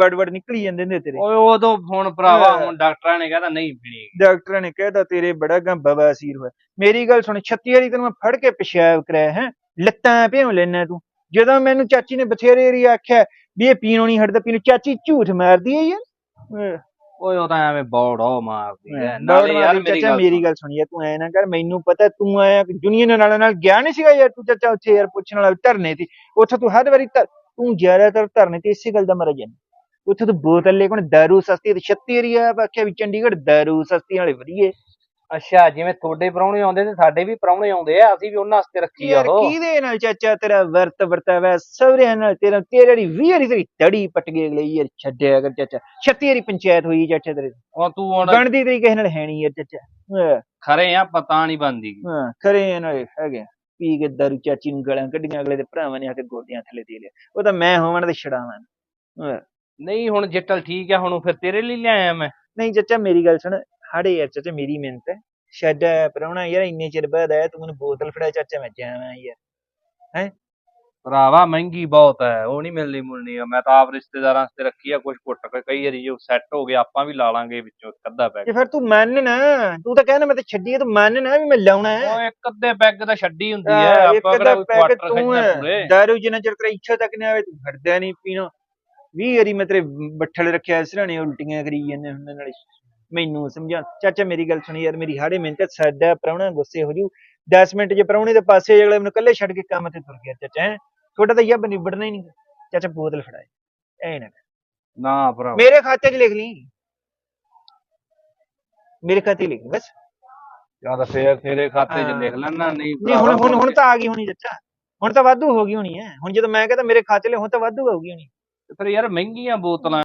ਬੜਬੜ ਨਿਕਲੀ ਜਾਂਦੇ ਨੇ ਤੇਰੇ। ਓਏ ਉਦੋਂ ਹੁਣ ਭਰਾਵਾ ਹਾਂ। ਹੁਣ ਡਾਕਟਰਾਂ ਨੇ ਕਹਿੰਦਾ ਨਹੀਂ ਪੀਣੀ ਡਾਕਟਰਾਂ ਨੇ ਕਹਿਤਾ ਤੇਰੇ ਬੜਾ ਗੰ ਬਵਾਸੀਰ ਹੋਇਆ। ਮੇਰੀ ਗੱਲ ਸੁਣ 36 ਵਾਰੀ ਤੈਨੂੰ ਮੈਂ ਫੜ ਕੇ ਪਿਸ਼ਾਬ ਕਰਾਇਆ ਹੈ। ਲੱਤਾਂ ਭਿਉਂ ਲੈਣਾ ਤੂੰ। ਜਦੋਂ ਮੈਨੂੰ ਚਾਚੀ ਨੇ ਬਥੇਰੇ ਵਾਰੀ ਆਖਿਆ ਵੀ ਇਹ ਪੀਣੋਂ ਨਹੀਂ ਹਟਦਾ ਪੀਣੋਂ ਚਾਚੀ ਝੂਠ ਮਾਰਦੀ ਹੈ ਯਾਰ। ਓਏ ਉਹ ਤਾਂ ਐਵੇਂ ਬੌੜੋ ਮਾਰਦੀ ਐ ਦੌੜ ਨਾਲੇ ਯਾਰ ਮਾਰਦੀ। ਮੇਰੀ ਚਾਚਾ ਗੱਲ ਮੇਰੀ ਗੱਲ ਸੁਣੀ ਯਾਰ ਤੂੰ ਐ ਨਾ ਕਰ ਮੈਨੂੰ ਪਤਾ ਤੂੰ ਆਇਆ ਜੁਨੀਅਰ ਨਾਲ ਨਾਲ ਗਿਆ ਨਹੀਂ ਸੀਗਾ ਯਾਰ ਤੂੰ ਚਾਚਾ ਉੱਥੇ ਯਾਰ ਪੁੱਛਣ ਵਾਲਾ ਧਰਨੇ ਤੇ। ਉੱਥੇ ਤੂੰ ਹਰ ਵਾਰੀ ਧਰ- ਤੂੰ ਜ਼ਿਆਦਾਤਰ ਧਰਨੇ ਤੇ ਇਸੇ ਗੱਲ ਦਾ ਮਰ ਜਾਂਦਾ। ਉੱਥੇ ਤੂੰ ਬੋਤਲ ਲੈ ਕੋਣ ਦਾਰੂ ਸਸਤੀ ਤੇ 36 ਏਰੀਆ ਆਖਿਆ ਵੀ ਚੰਡੀਗੜ੍ਹ ਦਾਰੂ ਸਸਤੀ ਵਾਲੇ ਵਧੀਆ ਅੱਛਾ ਜਿਵੇਂ ਤੁਹਾਡੇ ਪ੍ਰਾਹੁਣੇ ਆਉਂਦੇ ਤੇ ਸਾਡੇ ਵੀ ਪ੍ਰਾਹੁਣੇ ਆਉਂਦੇ ਆ ਅਸੀਂ ਵੀ ਉਹਨਾਂ ਵਾਸਤੇ ਰੱਖੀ ਆ ਯਾਰ ਉਹ। ਕਿਹਦੇ ਨਾਲ ਚਾਚਾ ਤੇਰਾ ਵਰਤ ਵਰਤਾਵਾ ਸਹੁਰਿਆਂ ਨਾਲ ਤੇਰਾ ਤੇਰੇ 20 ਵਾਰੀ ਤੇਰੀ ਤੜੀ ਪਟ ਗਈ ਅਗਲੇ ਯਾਰ ਛੱਡਿਆ ਕਰ ਚਾਚਾ। 36 ਵਾਰੀ ਪੰਚਾਇਤ ਹੋਈ ਚਾਚਾ ਤੇਰੇ ਉਹ ਤੂੰ ਹੁਣ ਬਣਦੀ ਤੇਰੀ ਕਿਸੇ ਨਾਲ ਹੈ ਨਹੀਂ ਯਾਰ ਚਾਚਾ। ਹਾਂ, ਖਰੇ ਆ ਪਤਾ ਨਹੀਂ ਬੰਦੀ ਹਾਂ ਖਰੇ ਨਾਲ ਹੈਗੇ ਪੀ ਕੇ ਦਾਰੂ ਚਾਚੀ ਨੂੰ ਗਲਾਂ ਕੱਢੀਆਂ ਅਗਲੇ ਦੇ ਭਰਾਵਾਂ ਨੇ ਆ ਕੇ ਗੋਡਿਆਂ ਥੱਲੇ ਦੇ ਲਿਆ। ਉਹ ਤਾਂ ਮੈਂ ਹੋਵਣ ਤੇ ਛਡਾਵਾਂ। ਹਾਂ, ਨਹੀਂ ਹੁਣ ਜਿੱਟਲ ਠੀਕ ਆ ਹੁਣ ਫਿਰ ਤੇਰੇ ਲਈ ਲਿਆਇਆ ਮੈਂ। ਨਹੀਂ ਚਾਚਾ ਮੇਰੀ ਗੱਲ ਸੁਣ। ਹਾੜੇ ਯਾਰ ਚਾਚਾ ਮੇਰੀ ਮਿਹਨਤ ਹੈ। ਛੱਡ ਪਰਾਉਣਾ ਯਾਰ ਇੰਨੇ ਚਿਰ ਬਾਅਦ ਆਇਆ ਤੂੰ ਮੈਨੂੰ ਬੋਤਲ ਫੜਾ ਚਾਚਾ ਮੈਂ ਜਾਵਾਂ ਯਾਰ। ਭਰਾਵਾ ਮਹਿੰਗੀ ਬਹੁਤ ਹੈ। ਉਹ ਨਹੀਂ ਮਿਲਣੀ ਮੁਲਣੀ ਮੈਂ ਤਾਂ ਆਪ ਰਿਸ਼ਤੇਦਾਰਾਂ ਵਾਸਤੇ ਰੱਖੀ ਆ ਕੁਝ ਘੁੱਟ ਕੇ। ਕਈ ਵਾਰੀ ਜੋ ਸੈੱਟ ਹੋ ਗਿਆ ਆਪਾਂ ਵੀ ਲਾ ਲਾਂਗੇ ਵਿੱਚੋਂ ਇੱਕ ਅੱਧਾ ਪੈਗ ਜੇ ਫਿਰ ਤੂੰ ਮੰਨ ਨਾ। ਤੂੰ ਤਾਂ ਕਹਿੰਦਾ ਮੈਂ ਤੇ ਛੱਡੀ ਆ, ਤੂੰ ਮੰਨ ਨਾ ਵੀ ਮੈਂ ਲਾਉਣਾ ਹੈ। ਉਹ ਇੱਕ ਅੱਧੇ ਪੈਗ ਤਾਂ ਛੱਡੀ ਹੁੰਦੀ ਹਾਂ, ਹੈ। ਆਪਾਂ ਕਿਹੜਾ ਕੁਆਟਰ ਤੂੰ ਹੈ। ਪੂਰੇ? ਦਾਰੂ ਜਿੰਨਾ ਚਿਰ ਤੇਰਾ ਇੱਛਾ ਤੱਕ ਨਾ ਆਵੇ ਤੂੰ ਹਟਦਾ ਨਹੀਂ ਪੀਣੋ। 20 ਵਾਰੀ ਮੈਂ ਤੇਰੇ ਬੱਠਲ ਰੱਖਿਆ ਸਿਰਾਣੇ ਉਲਟੀਆਂ ਕਰੀ ਜਾਂਦੇ ਹੁੰਦੇ ਨਾਲੇ। ਮੈਨੂੰ ਸਮਝਾ। ਚਾਚਾ ਮੇਰੀ ਗੱਲ ਸੁਣੀ ਯਾਰ ਮੇਰੀ ਹਾੜੇ ਮਿਹਨਤ ਸਾਡਾ ਪ੍ਰਾਹੁਣਾ ਗੁੱਸੇ ਹੋ ਜੂ। 10 ਮਿੰਟ ਜੇ ਪ੍ਰਾਹੁਣੇ ਦੇ ਪਾਸੇ ਅਗਲੇ ਮੈਨੂੰ ਇਕੱਲੇ ਛੱਡ ਕੇ ਕੰਮ ਤੇ ਤੁਰ ਗਿਆ ਚਾਚਾ ਹੈਂ। ਤੁਹਾਡਾ ਤਾਂ ਯੱਬ ਨਿਬੜਨਾ ਹੀ ਨਹੀਂ। ਚਾਚਾ ਬੋਤਲ ਫੜਾਏ। ਐ ਨਾ। ਨਾ ਭਰਾ ਮੇਰੇ ਖਾਤੇ 'ਚ ਲਿਖ ਲਈ। ਮੇਰੇ ਖਾਤੇ ਲਿਖ ਬਸ। ਜਾਂ ਤਾਂ ਫੇਰ ਤੇਰੇ ਖਾਤੇ 'ਚ। ਲਿਖ ਲੈਣਾ ਨਹੀਂ ਨਹੀਂ ਹੁਣ ਹੁਣ ਹੁਣ ਤਾਂ ਆ ਗਈ ਹੋਣੀ ਚਾਚਾ। ਹੁਣ ਤਾਂ ਵਾਧੂ ਹੋ ਗਈ ਹੋਣੀ ਹੈ ਹੁਣ ਜਦੋਂ ਮੈਂ ਕਹਿੰਦਾ ਮੇਰੇ ਖਾਤੇ 'ਚ ਹੁਣ ਤਾਂ ਵਾਧੂ ਹੋ ਗਈ ਹੋਣੀ। ਫਿਰ ਯਾਰ ਮਹਿੰਗੀਆਂ ਬੋਤਲਾਂ